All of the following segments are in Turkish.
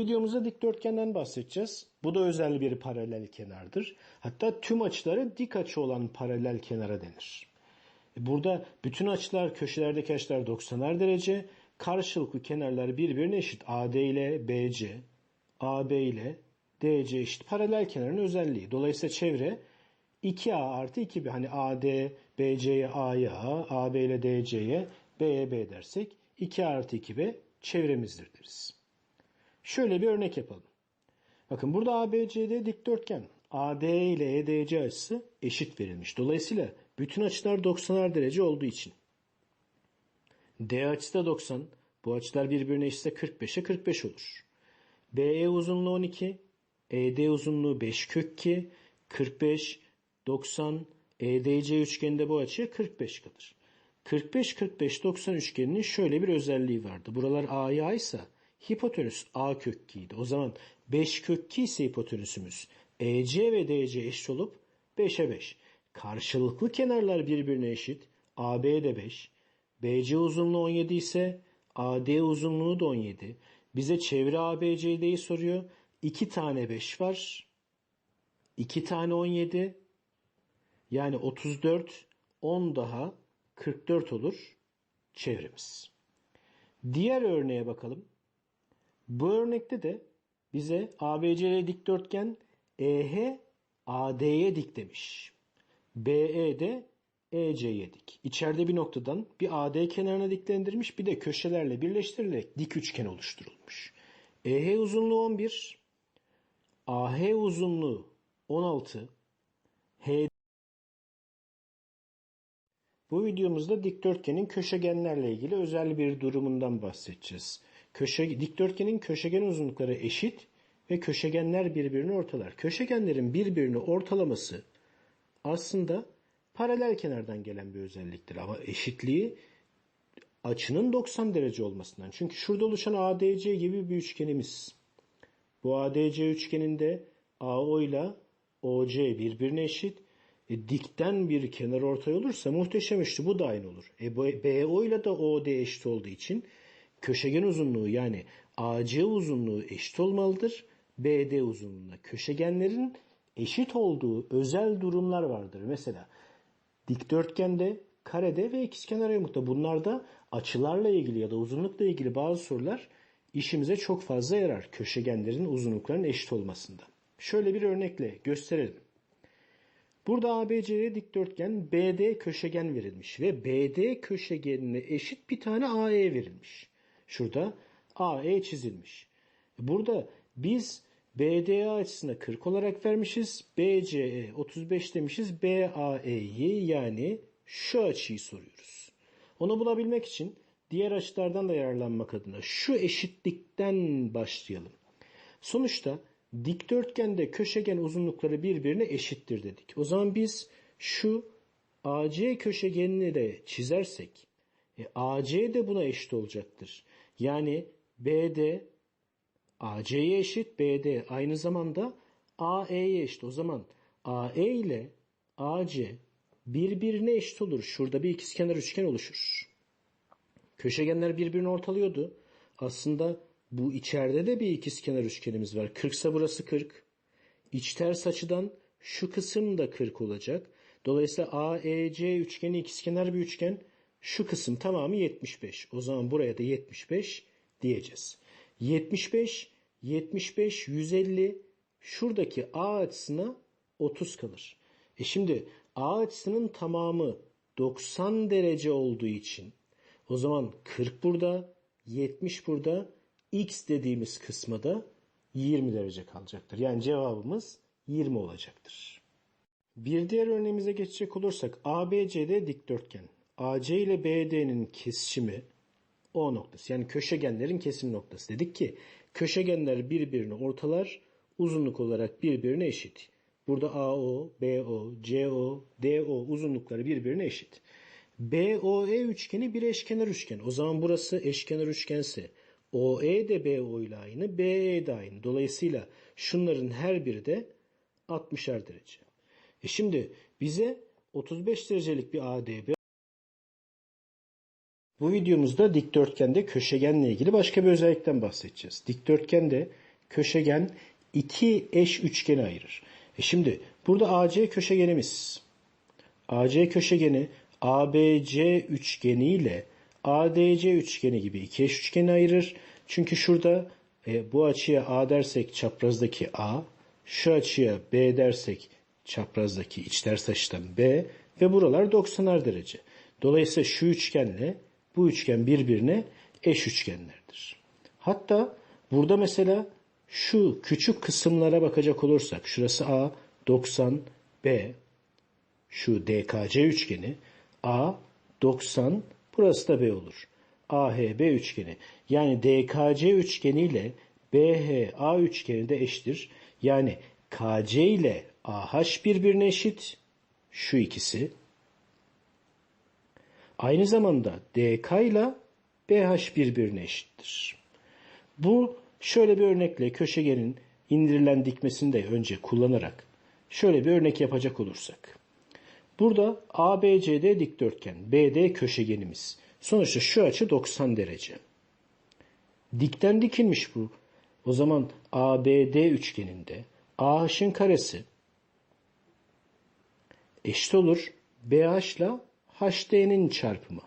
videomuzda dikdörtgenden bahsedeceğiz. Bu da özel bir paralel kenardır. Hatta tüm açıları dik açı olan paralel kenara denir. E, Burada bütün açılar, köşelerdeki açılar 90'ar derece. Karşılıklı kenarlar birbirine eşit. AD ile BC, AB ile DC eşit. Paralel kenarın özelliği. Dolayısıyla çevre 2A artı 2B. Hani AD, BC'ye A'ya A, AB ile DC'ye B'ye B dersek 2A artı 2B çevremizdir deriz. Şöyle bir örnek yapalım. Bakın burada ABCD dikdörtgen. AD ile EDC açısı eşit verilmiş. Dolayısıyla bütün açılar 90'ar derece olduğu için. D açısı da 90. Bu açılar birbirine eşitse 45'e 45 olur. BE uzunluğu 12. ED uzunluğu 5 kök 2. 45, 90, EDC üçgeninde bu açıya 45 kalır. 45-45-90 üçgeninin şöyle bir özelliği vardı. Buralar A'ya ise hipotenüs A kök 2 idi. O zaman 5 kök 2 ise hipotenüsümüz EC ve DC eşit olup 5'e 5. Karşılıklı kenarlar birbirine eşit. AB de 5. BC uzunluğu 17 ise AD uzunluğu da 17. Bize çevre ABCD'yi soruyor. 2 tane 5 var. 2 tane 17. Yani 34, 10 daha 44 olur çevremiz. Diğer örneğe bakalım. Bu örnekte de bize ABC'ye dikdörtgen EH AD'ye dik demiş. BE de EC'ye dik. İçeride bir noktadan bir AD kenarına diklendirmiş bir de köşelerle birleştirilerek dik üçgen oluşturulmuş. EH uzunluğu 11, AH uzunluğu 16, H bu videomuzda dikdörtgenin köşegenlerle ilgili özel bir durumundan bahsedeceğiz. Köşe, dikdörtgenin köşegen uzunlukları eşit ve köşegenler birbirini ortalar. Köşegenlerin birbirini ortalaması aslında paralel kenardan gelen bir özelliktir. Ama eşitliği açının 90 derece olmasından. Çünkü şurada oluşan ADC gibi bir üçgenimiz. Bu ADC üçgeninde AO ile OC birbirine eşit. E, dikten bir kenar ortay olursa muhteşem üçlü bu da aynı olur. E, BO ile de OD eşit olduğu için köşegen uzunluğu yani AC uzunluğu eşit olmalıdır. BD uzunluğuna. Köşegenlerin eşit olduğu özel durumlar vardır. Mesela dikdörtgende, karede ve ikizkenar yamukta bunlarda açılarla ilgili ya da uzunlukla ilgili bazı sorular işimize çok fazla yarar. Köşegenlerin uzunluklarının eşit olmasında. Şöyle bir örnekle gösterelim. Burada ABC'ye dikdörtgen BD köşegen verilmiş ve BD köşegenine eşit bir tane AE verilmiş. Şurada AE çizilmiş. Burada biz BDA açısına 40 olarak vermişiz. BCE 35 demişiz. BAE'yi yani şu açıyı soruyoruz. Onu bulabilmek için diğer açılardan da yararlanmak adına şu eşitlikten başlayalım. Sonuçta dikdörtgende köşegen uzunlukları birbirine eşittir dedik. O zaman biz şu AC köşegenini de çizersek e, AC de buna eşit olacaktır. Yani BD AC'ye eşit, BD aynı zamanda AE'ye eşit. O zaman AE ile AC birbirine eşit olur. Şurada bir ikizkenar üçgen oluşur. Köşegenler birbirini ortalıyordu. Aslında bu içeride de bir ikizkenar üçgenimiz var. 40 ise burası 40. İç ters açıdan şu kısım da 40 olacak. Dolayısıyla AEC üçgeni ikizkenar bir üçgen. Şu kısım tamamı 75. O zaman buraya da 75 diyeceğiz. 75, 75, 150 şuradaki A açısına 30 kalır. E şimdi A açısının tamamı 90 derece olduğu için o zaman 40 burada, 70 burada, x dediğimiz kısma da 20 derece kalacaktır. Yani cevabımız 20 olacaktır. Bir diğer örneğimize geçecek olursak ABCD dikdörtgen. AC ile BD'nin kesişimi O noktası. Yani köşegenlerin kesim noktası. Dedik ki köşegenler birbirini ortalar uzunluk olarak birbirine eşit. Burada AO, BO, CO, DO uzunlukları birbirine eşit. BOE üçgeni bir eşkenar üçgen. O zaman burası eşkenar üçgense OE de BO ile aynı, BE de aynı. Dolayısıyla şunların her biri de 60'er derece. E şimdi bize 35 derecelik bir ADB bu videomuzda dikdörtgende köşegenle ilgili başka bir özellikten bahsedeceğiz. Dikdörtgende köşegen iki eş üçgeni ayırır. E şimdi burada AC köşegenimiz. AC köşegeni ABC üçgeni ile ADC üçgeni gibi iki eş üçgeni ayırır. Çünkü şurada e, bu açıya A dersek çaprazdaki A, şu açıya B dersek çaprazdaki içters açıdan B ve buralar 90'ar derece. Dolayısıyla şu üçgenle bu üçgen birbirine eş üçgenlerdir. Hatta burada mesela şu küçük kısımlara bakacak olursak şurası A 90 B şu DKC üçgeni A 90 burası da B olur. AHB üçgeni yani DKC üçgeni ile BHA üçgeni de eşittir. Yani KC ile AH birbirine eşit. Şu ikisi. Aynı zamanda DK ile BH birbirine eşittir. Bu şöyle bir örnekle köşegenin indirilen dikmesini de önce kullanarak şöyle bir örnek yapacak olursak. Burada ABCD dikdörtgen, BD köşegenimiz. Sonuçta şu açı 90 derece. Dikten dikilmiş bu. O zaman ABD üçgeninde AH'ın karesi eşit olur BH ile HD'nin çarpımı.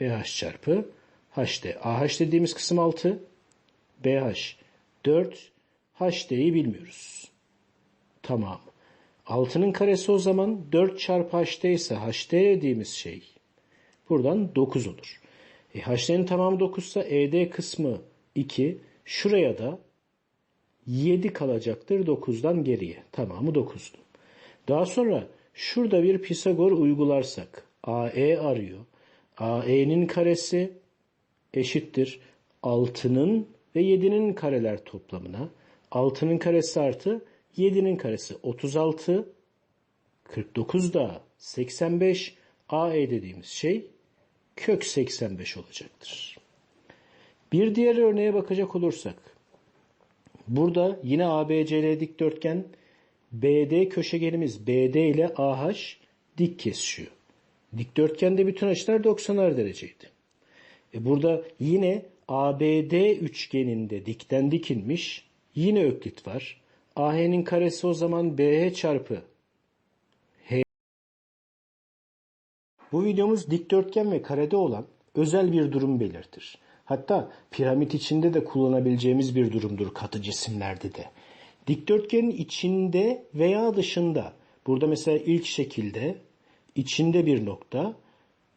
BH çarpı HD. AH dediğimiz kısım 6. BH 4. HD'yi bilmiyoruz. Tamam. 6'nın karesi o zaman 4 çarpı HD ise HD dediğimiz şey buradan 9 olur. E, HD'nin tamamı 9 ise ED kısmı 2. Şuraya da 7 kalacaktır 9'dan geriye. Tamamı 9'du. Daha sonra şurada bir Pisagor uygularsak AE arıyor. AE'nin karesi eşittir 6'nın ve 7'nin kareler toplamına. 6'nın karesi artı 7'nin karesi 36. 49 da 85. AE dediğimiz şey kök 85 olacaktır. Bir diğer örneğe bakacak olursak. Burada yine ABCD dikdörtgen BD köşegenimiz BD ile AH dik kesişiyor. Dikdörtgende bütün açılar 90'ar dereceydi. E burada yine ABD üçgeninde dikten dikilmiş yine öklit var. AH'nin karesi o zaman BH çarpı H. Bu videomuz dikdörtgen ve karede olan özel bir durum belirtir. Hatta piramit içinde de kullanabileceğimiz bir durumdur katı cisimlerde de. Dikdörtgenin içinde veya dışında burada mesela ilk şekilde içinde bir nokta,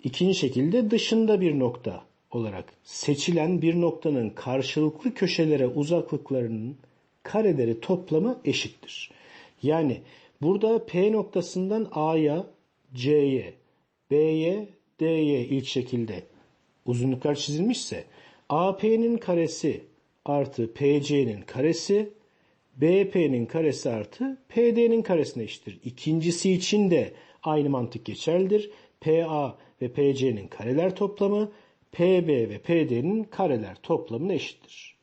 ikinci şekilde dışında bir nokta olarak seçilen bir noktanın karşılıklı köşelere uzaklıklarının kareleri toplamı eşittir. Yani burada P noktasından A'ya, C'ye, B'ye, D'ye ilk şekilde uzunluklar çizilmişse AP'nin karesi artı PC'nin karesi BP'nin karesi artı PD'nin karesine eşittir. İkincisi için de aynı mantık geçerlidir. PA ve PC'nin kareler toplamı PB ve PD'nin kareler toplamına eşittir.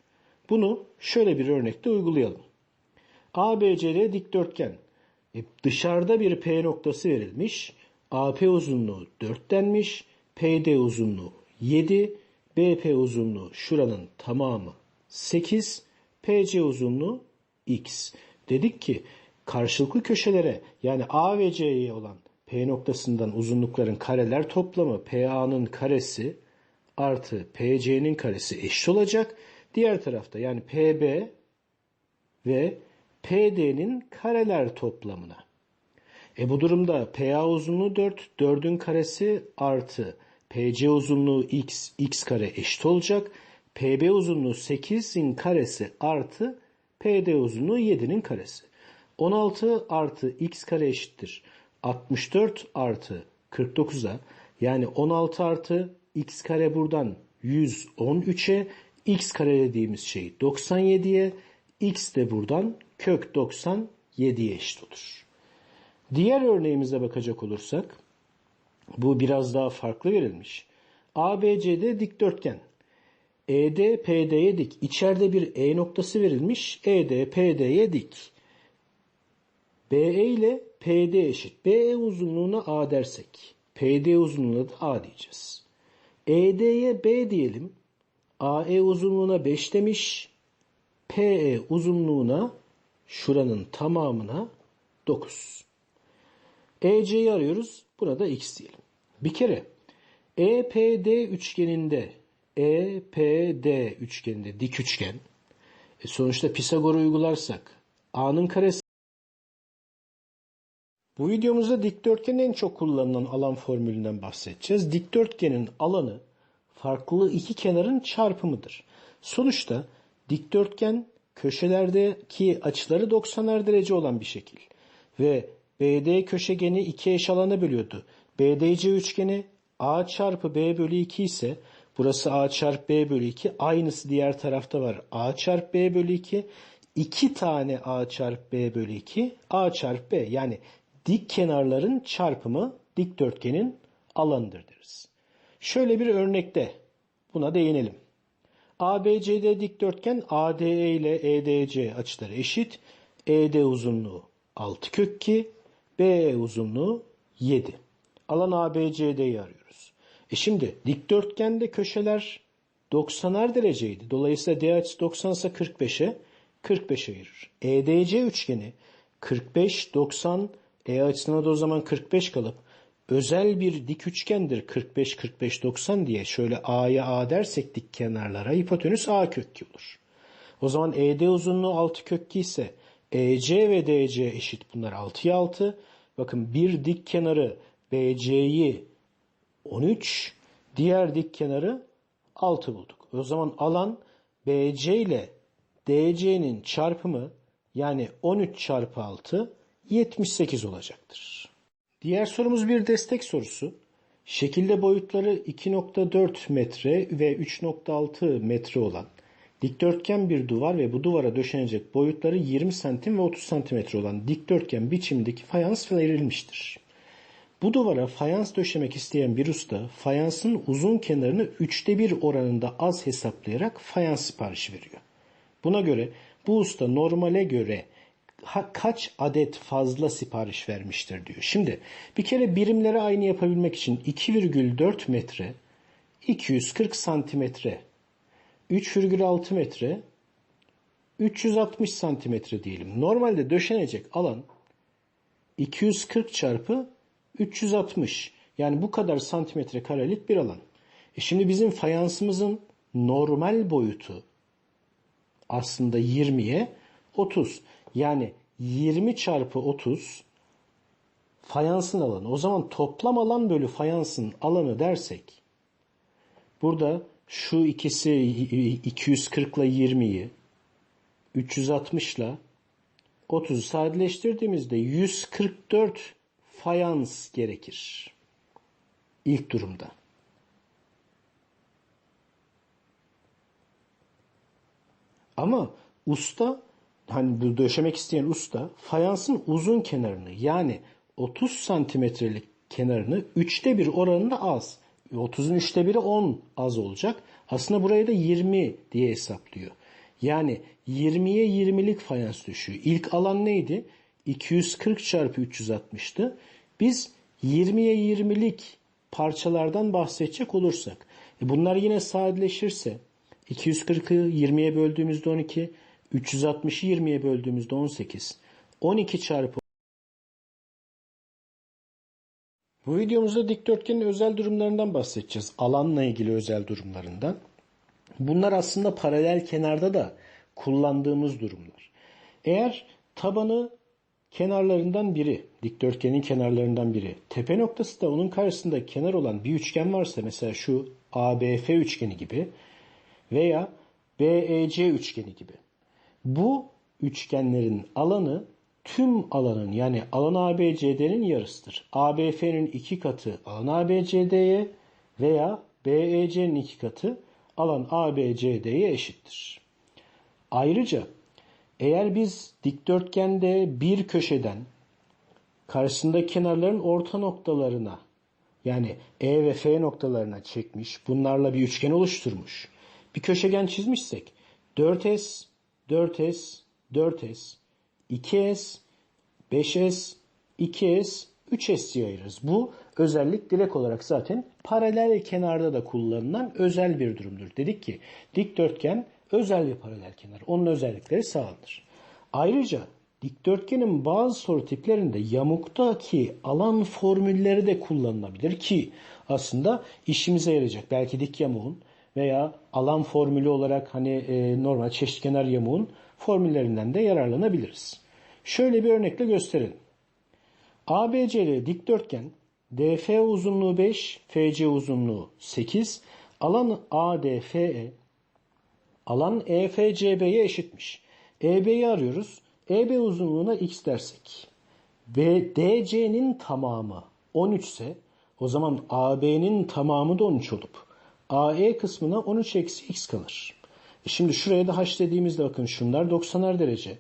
Bunu şöyle bir örnekte uygulayalım. ABCD dikdörtgen. E, dışarıda bir P noktası verilmiş. AP uzunluğu 4 denmiş. PD uzunluğu 7. BP uzunluğu şuranın tamamı 8. PC uzunluğu x. Dedik ki karşılıklı köşelere yani A ve C'ye olan P noktasından uzunlukların kareler toplamı PA'nın karesi artı PC'nin karesi eşit olacak. Diğer tarafta yani PB ve PD'nin kareler toplamına. E bu durumda PA uzunluğu 4, 4'ün karesi artı PC uzunluğu x, x kare eşit olacak. PB uzunluğu 8'in karesi artı PD uzunluğu 7'nin karesi. 16 artı x kare eşittir. 64 artı 49'a yani 16 artı x kare buradan 113'e x kare dediğimiz şey 97'ye x de buradan kök 97'ye eşit olur. Diğer örneğimize bakacak olursak bu biraz daha farklı verilmiş. ABCD dikdörtgen. ED PD'ye dik. İçeride bir E noktası verilmiş. ED PD'ye dik. BE ile PD eşit. BE uzunluğuna A dersek. PD uzunluğuna da A diyeceğiz. ED'ye B diyelim. AE uzunluğuna 5 demiş. PE uzunluğuna şuranın tamamına 9. EC'yi arıyoruz. Buna da x diyelim. Bir kere EPD üçgeninde EPD üçgeninde dik üçgen e sonuçta Pisagor uygularsak A'nın karesi bu videomuzda dikdörtgenin en çok kullanılan alan formülünden bahsedeceğiz. Dikdörtgenin alanı farklı iki kenarın çarpımıdır. Sonuçta dikdörtgen köşelerdeki açıları 90'ar derece olan bir şekil. Ve BD köşegeni iki eş alana bölüyordu. BDC üçgeni A çarpı B bölü 2 ise burası A çarpı B bölü 2 aynısı diğer tarafta var. A çarpı B bölü 2 2 tane A çarpı B bölü 2 A çarpı B yani dik kenarların çarpımı dikdörtgenin alanıdır deriz. Şöyle bir örnekte buna değinelim. ABCD dikdörtgen ADE ile EDC açıları eşit. ED uzunluğu 6 kök 2, BE uzunluğu 7. Alan ABCD'yi arıyoruz. E şimdi dikdörtgende köşeler 90'ar dereceydi. Dolayısıyla D açısı 90 ise 45'e 45 ayırır. EDC üçgeni 45, 90, E açısına da o zaman 45 kalıp özel bir dik üçgendir 45 45 90 diye şöyle A'ya A dersek dik kenarlara hipotenüs A kök 2 olur. O zaman ED uzunluğu 6 kök 2 ise EC ve DC eşit bunlar 6'ya 6. Bakın bir dik kenarı BC'yi 13, diğer dik kenarı 6 bulduk. O zaman alan BC ile DC'nin çarpımı yani 13 çarpı 6 78 olacaktır. Diğer sorumuz bir destek sorusu. Şekilde boyutları 2.4 metre ve 3.6 metre olan dikdörtgen bir duvar ve bu duvara döşenecek boyutları 20 santim ve 30 santimetre olan dikdörtgen biçimindeki fayans verilmiştir. Bu duvara fayans döşemek isteyen bir usta fayansın uzun kenarını üçte bir oranında az hesaplayarak fayans siparişi veriyor. Buna göre bu usta normale göre kaç adet fazla sipariş vermiştir diyor. Şimdi bir kere birimleri aynı yapabilmek için 2,4 metre 240 santimetre 3,6 metre 360 santimetre diyelim. Normalde döşenecek alan 240 çarpı 360 yani bu kadar santimetre karelik bir alan. E şimdi bizim fayansımızın normal boyutu aslında 20'ye 30. Yani 20 çarpı 30 fayansın alanı. O zaman toplam alan bölü fayansın alanı dersek burada şu ikisi 240 ile 20'yi 360 ile 30'u sadeleştirdiğimizde 144 fayans gerekir. İlk durumda. Ama usta hani döşemek isteyen usta fayansın uzun kenarını yani 30 santimetrelik kenarını üçte bir oranında az. 30'un üçte biri 10 az olacak. Aslında buraya da 20 diye hesaplıyor. Yani 20'ye 20'lik fayans düşüyor. İlk alan neydi? 240 çarpı 360'tı. Biz 20'ye 20'lik parçalardan bahsedecek olursak. E bunlar yine sadeleşirse 240'ı 20'ye böldüğümüzde 12, 360'ı 20'ye böldüğümüzde 18. 12 çarpı Bu videomuzda dikdörtgenin özel durumlarından bahsedeceğiz. Alanla ilgili özel durumlarından. Bunlar aslında paralel kenarda da kullandığımız durumlar. Eğer tabanı kenarlarından biri, dikdörtgenin kenarlarından biri, tepe noktası da onun karşısında kenar olan bir üçgen varsa mesela şu ABF üçgeni gibi veya BEC üçgeni gibi. Bu üçgenlerin alanı tüm alanın yani alan ABCD'nin yarısıdır. ABF'nin iki katı alan ABCD'ye veya BEC'nin iki katı alan ABCD'ye eşittir. Ayrıca eğer biz dikdörtgende bir köşeden karşısında kenarların orta noktalarına yani E ve F noktalarına çekmiş, bunlarla bir üçgen oluşturmuş. Bir köşegen çizmişsek 4S, 4S, 4S, 2S, 5S, 2S, 3S diye. Bu özellik direkt olarak zaten paralel kenarda da kullanılan özel bir durumdur. Dedik ki dikdörtgen özel bir paralel kenar. Onun özellikleri sağlanır. Ayrıca dikdörtgenin bazı soru tiplerinde yamuktaki alan formülleri de kullanılabilir ki aslında işimize yarayacak. Belki dik yamuğun veya alan formülü olarak hani e, normal çeşitkenar yamuğun formüllerinden de yararlanabiliriz. Şöyle bir örnekle gösterelim. ABC'li dikdörtgen DF uzunluğu 5, FC uzunluğu 8, alan ADFE, alan EFCB'ye eşitmiş. EB'yi arıyoruz. EB uzunluğuna x dersek ve DC'nin tamamı 13 ise o zaman AB'nin tamamı da 13 olup AE kısmına 13 eksi x kalır. E şimdi şuraya da h dediğimizde bakın şunlar 90'ar derece.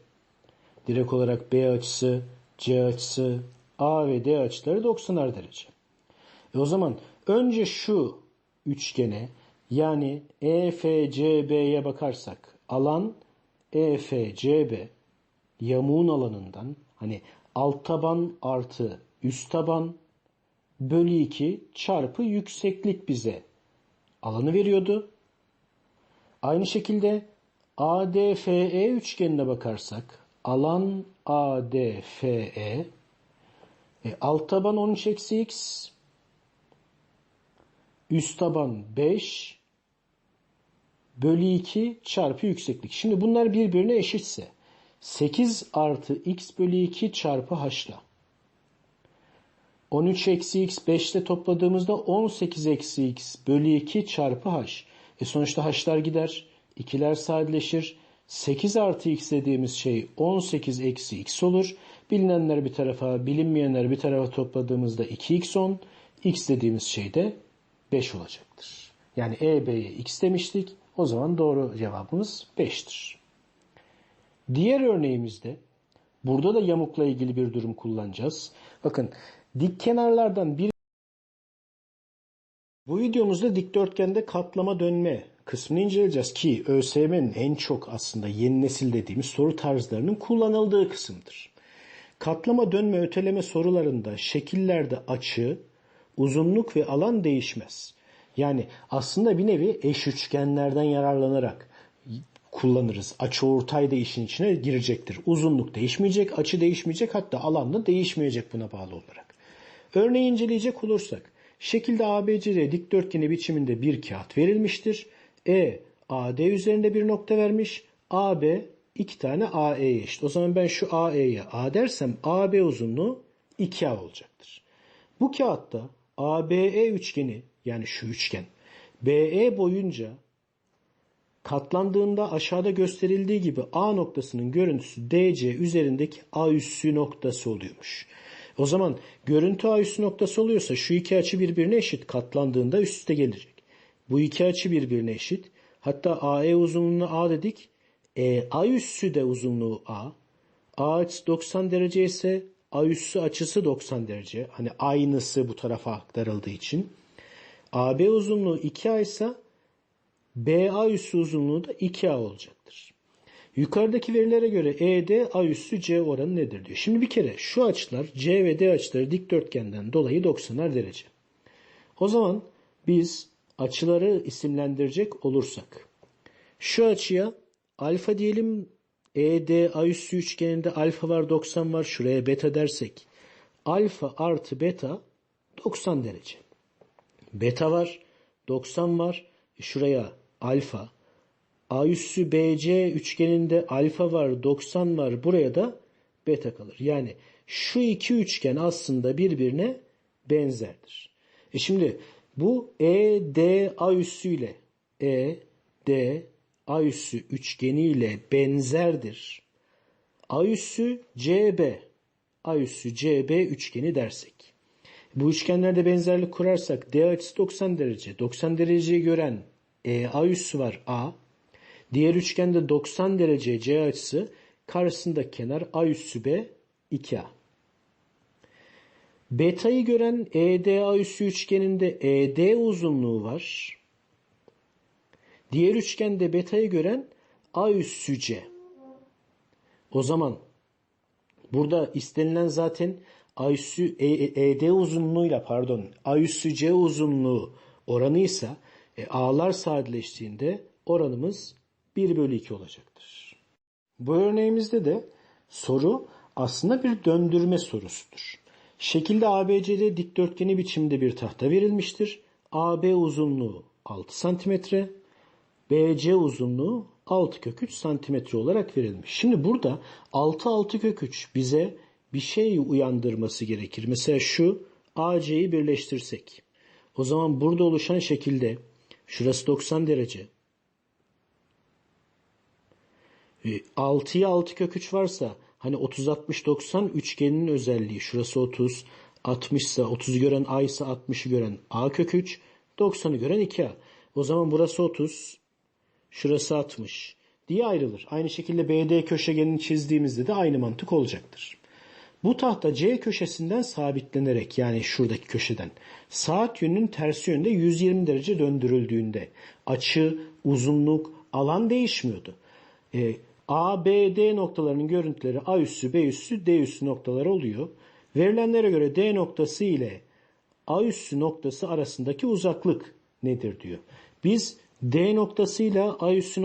Direkt olarak B açısı, C açısı, A ve D açıları 90'ar derece. E o zaman önce şu üçgene yani EFCB'ye bakarsak alan EFCB yamuğun alanından hani alt taban artı üst taban bölü 2 çarpı yükseklik bize alanı veriyordu. Aynı şekilde ADFE üçgenine bakarsak alan ADFE e, alt taban 13 eksi x üst taban 5 bölü 2 çarpı yükseklik. Şimdi bunlar birbirine eşitse 8 artı x bölü 2 çarpı h'la 13 eksi x 5 ile topladığımızda 18 eksi x bölü 2 çarpı h. E sonuçta h'lar gider. 2'ler sadeleşir. 8 artı x dediğimiz şey 18 eksi x olur. Bilinenler bir tarafa, bilinmeyenler bir tarafa topladığımızda 2x 10. x dediğimiz şey de 5 olacaktır. Yani EB'ye x demiştik. O zaman doğru cevabımız 5'tir. Diğer örneğimizde burada da yamukla ilgili bir durum kullanacağız. Bakın dik kenarlardan bir bu videomuzda dikdörtgende katlama dönme kısmını inceleyeceğiz ki ÖSYM'nin en çok aslında yeni nesil dediğimiz soru tarzlarının kullanıldığı kısımdır. Katlama dönme öteleme sorularında şekillerde açı, uzunluk ve alan değişmez. Yani aslında bir nevi eş üçgenlerden yararlanarak kullanırız. Açı ortay da işin içine girecektir. Uzunluk değişmeyecek, açı değişmeyecek hatta alan da değişmeyecek buna bağlı olarak. Örneği inceleyecek olursak şekilde ABCD dikdörtgeni biçiminde bir kağıt verilmiştir. E AD üzerinde bir nokta vermiş. AB iki tane AE'ye eşit. O zaman ben şu AE'ye A dersem AB uzunluğu 2A olacaktır. Bu kağıtta ABE üçgeni yani şu üçgen BE boyunca katlandığında aşağıda gösterildiği gibi A noktasının görüntüsü DC üzerindeki A üssü noktası oluyormuş. O zaman görüntü A üssü noktası oluyorsa şu iki açı birbirine eşit katlandığında üst üste gelecek. Bu iki açı birbirine eşit. Hatta AE uzunluğuna A dedik. E, A üssü de uzunluğu A. A açısı 90 derece ise A üssü açısı 90 derece. Hani aynısı bu tarafa aktarıldığı için. AB uzunluğu 2A ise BA üssü uzunluğu da 2A olacaktır. Yukarıdaki verilere göre ED A üssü C oranı nedir diyor. Şimdi bir kere şu açılar C ve D açıları dikdörtgenden dolayı 90'ar derece. O zaman biz açıları isimlendirecek olursak şu açıya alfa diyelim ED A üssü üçgeninde alfa var 90 var şuraya beta dersek alfa artı beta 90 derece. Beta var 90 var şuraya alfa A üssü BC üçgeninde alfa var 90 var buraya da beta kalır. Yani şu iki üçgen aslında birbirine benzerdir. E şimdi bu ED A üssü ile ED A üssü üçgeniyle benzerdir. A üssü CB A üssü CB üçgeni dersek. Bu üçgenlerde benzerlik kurarsak D açısı 90 derece. 90 dereceyi gören e, A üssü var A. Diğer üçgende 90 derece C açısı. Karşısında kenar A üssü B 2A. Beta'yı gören EDA üssü üçgeninde ED uzunluğu var. Diğer üçgende beta'yı gören A üssü C. O zaman burada istenilen zaten A üssü ED uzunluğuyla pardon A üssü C uzunluğu oranıysa e, A'lar sadeleştiğinde oranımız 1 bölü 2 olacaktır. Bu örneğimizde de soru aslında bir döndürme sorusudur. Şekilde ABCD dikdörtgeni biçimde bir tahta verilmiştir. AB uzunluğu 6 cm, BC uzunluğu 6 kök 3 santimetre olarak verilmiş. Şimdi burada 6 6 kök 3 bize bir şey uyandırması gerekir. Mesela şu AC'yi birleştirsek. O zaman burada oluşan şekilde şurası 90 derece. 6'ya 6 kök 3 varsa hani 30 60 90 üçgenin özelliği şurası 30 60 ise 30'u gören A ise 60'ı gören A kök 3 90'ı gören 2A. O zaman burası 30 şurası 60 diye ayrılır. Aynı şekilde BD köşegenini çizdiğimizde de aynı mantık olacaktır. Bu tahta C köşesinden sabitlenerek yani şuradaki köşeden saat yönünün tersi yönde 120 derece döndürüldüğünde açı, uzunluk, alan değişmiyordu. E, A, B, D noktalarının görüntüleri A üssü, B üssü, D üssü noktaları oluyor. Verilenlere göre D noktası ile A üssü noktası arasındaki uzaklık nedir diyor. Biz D noktasıyla A üssü